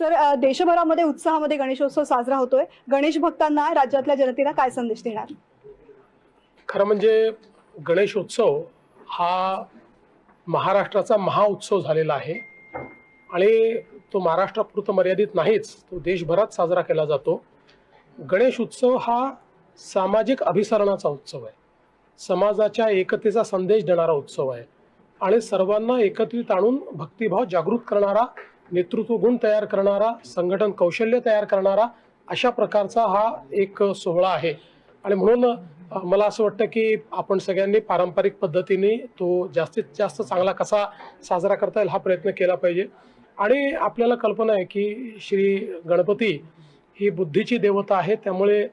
Sir देशभरामध्ये उत्साहामध्ये Ganeshotsav साजरा होतोय. गणेश भक्तांना राज्यातल्या जनतेला काय संदेश देणार? खरं म्हणजे गणेशोत्सव हा महाराष्ट्राचा महाउत्सव झालेला आहे. आणि तो महाराष्ट्रापुरतं मर्यादित नाहीच तो देशभरात साजरा केला जातो. गणेश उत्सव हा सामाजिक अभिसरणाचा उत्सव आहे. समाजाच्या एकतेचा संदेश देणारा उत्सव आहे. आणि सर्वांना एकत्रित आणून भक्तिभाव जागृत करणारा नेतृत्व गुण तयार करणारा संघटन कौशल्य तयार करणारा अशा प्रकारचा हा एक सोहळा आहे. आणि म्हणून मला असं वाटतं की आपण सगळ्यांनी पारंपरिक पद्धतीने तो जास्तीत जास्त चांगला कसा साजरा करता येईल हा प्रयत्न केला पाहिजे. आणि आपल्याला कल्पना आहे की श्री गणपती ही बुद्धीची देवता आहे त्यामुळे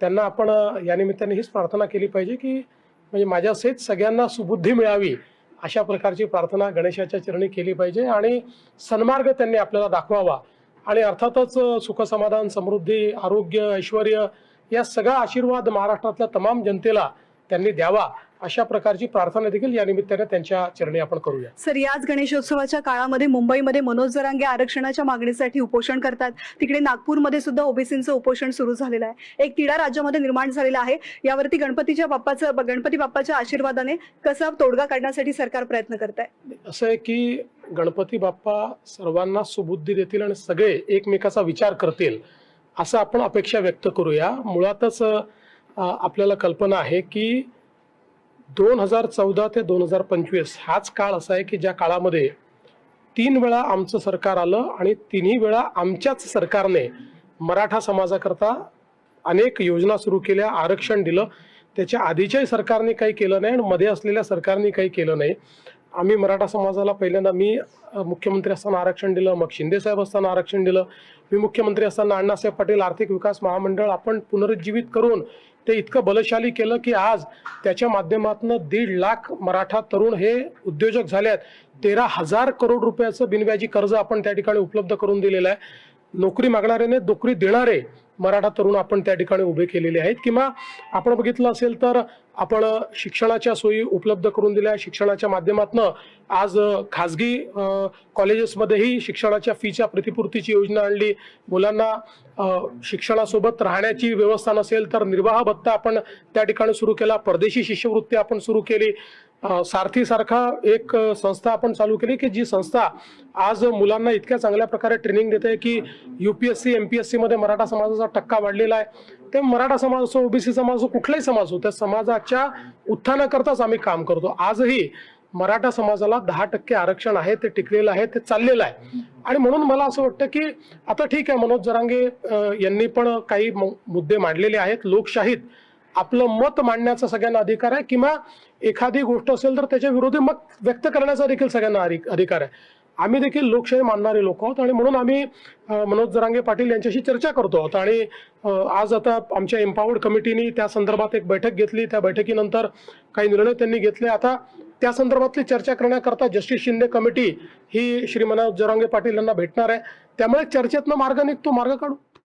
त्यांना आपण यानिमित्ताने या निमित्ताने हीच प्रार्थना केली पाहिजे की म्हणजे माझ्यासेच सगळ्यांना सुबुद्धी मिळावी. अशा प्रकारची प्रार्थना गणेशाच्या चरणी केली पाहिजे आणि सन्मार्ग त्यांनी आपल्याला दाखवावा. आणि अर्थातच सुखसमाधान समृद्धी आरोग्य ऐश्वर या सगळा आशीर्वाद महाराष्ट्रातल्या तमाम जनतेला त्यांनी द्यावा. अशा प्रकारची प्रार्थना देखील या निमित्ताने त्यांच्या चरणी आपण करूया. सर याच गणेशोत्सवाच्या काळामध्ये मुंबईमध्ये मनोज जरांगे आरक्षणाच्या मागणीसाठी उपोषण करतात. तिकडे नागपूरमध्ये सुद्धा ओबीसींचं उपोषण सुरू झालेलं आहे. एक तिढा राज्यामध्ये निर्माण झालेला आहे. यावरती गणपतीच्या बाप्पाचं गणपती बाप्पाच्या आशीर्वादाने कसा तोडगा काढण्यासाठी सरकार प्रयत्न करत आहे असं आहे की गणपती बाप्पा सर्वांना सुबुद्धी देतील आणि सगळे एकमेकाचा विचार करतील असं आपण अपेक्षा व्यक्त करूया. मुळातच आपल्याला कल्पना आहे की दोन हजार चौदा ते दोन हजार पंचवीस हाच काळ असा आहे की ज्या काळामध्ये तीन वेळा आमचं सरकार आलं आणि तिन्ही वेळा आमच्याच सरकारने मराठा समाजाकरता अनेक योजना सुरू केल्या आरक्षण दिलं. त्याच्या आधीच्याही सरकारने काही केलं नाही आणि मध्ये असलेल्या सरकारने काही केलं नाही. आम्ही मराठा समाजाला पहिल्यांदा मी मुख्यमंत्री असताना आरक्षण दिलं मग शिंदे साहेब असताना आरक्षण दिलं. मी मुख्यमंत्री असताना अण्णासाहेब पाटील आर्थिक विकास महामंडळ आपण पुनरुज्जीवित करून ते इतकं बलशाली केलं की आज त्याच्या माध्यमातून दीड लाख मराठा तरुण हे उद्योजक झाले आहेत. तेरा हजार करोड रुपयाचं बिनव्याजी कर्ज आपण त्या ठिकाणी उपलब्ध करून दिलेलं आहे. नोकरी मागणाऱ्याने नोकरी देणारे मराठा तरुण आपण त्या ठिकाणी उभे केलेले आहेत. किंवा आपण बघितलं असेल तर आपण शिक्षणाच्या सोयी उपलब्ध करून दिल्या. शिक्षणाच्या माध्यमातून आज खाजगी कॉलेजेसमध्येही शिक्षणाच्या फीच्या प्रतिपूर्तीची योजना आणली. मुलांना शिक्षणासोबत राहण्याची व्यवस्था नसेल तर निर्वाह भत्ता आपण त्या ठिकाणी सुरू केला. परदेशी शिष्यवृत्ती आपण सुरू केली. सारथीसारखा एक संस्था आपण चालू केली की जी संस्था आज मुलांना इतक्या चांगल्या प्रकारे ट्रेनिंग देते की युपीएससी एमपीएससी मध्ये मराठा समाजाचा टक्का वाढलेला आहे. ते मराठा समाज असो ओबीसी समाज असो कुठलाही समाज असो त्या समाजाच्या उत्थानाकरताच आम्ही काम करतो. आजही मराठा समाजाला दहा टक्के आरक्षण आहे ते टिकलेलं आहे ते चाललेलं आहे. आणि म्हणून मला असं वाटतं की आता ठीक आहे मनोज जरांगे यांनी पण काही मुद्दे मांडलेले आहेत. लोकशाहीत आपलं मत मांडण्याचा सगळ्यांना अधिकार आहे. किंवा एखादी गोष्ट असेल तर त्याच्या विरोधी मत व्यक्त करण्याचा देखील सगळ्यांना अधिक- अधिकार आहे. आम्ही देखील लोकशाही मानणारे लोक आहोत आणि म्हणून आम्ही मनोज जरांगे पाटील यांच्याशी चर्चा करतो आहोत. आणि आज आता आमच्या एम्पावर्ड कमिटीनी त्या संदर्भात एक बैठक घेतली. त्या बैठकीनंतर काही निर्णय त्यांनी घेतले. आता त्या संदर्भातली चर्चा करण्याकरता जस्टिस शिंदे कमिटी ही श्री मनोज जरांगे पाटील यांना भेटणार आहे. त्यामुळे चर्चेतनं मार्ग निघतो. मार्ग काढू.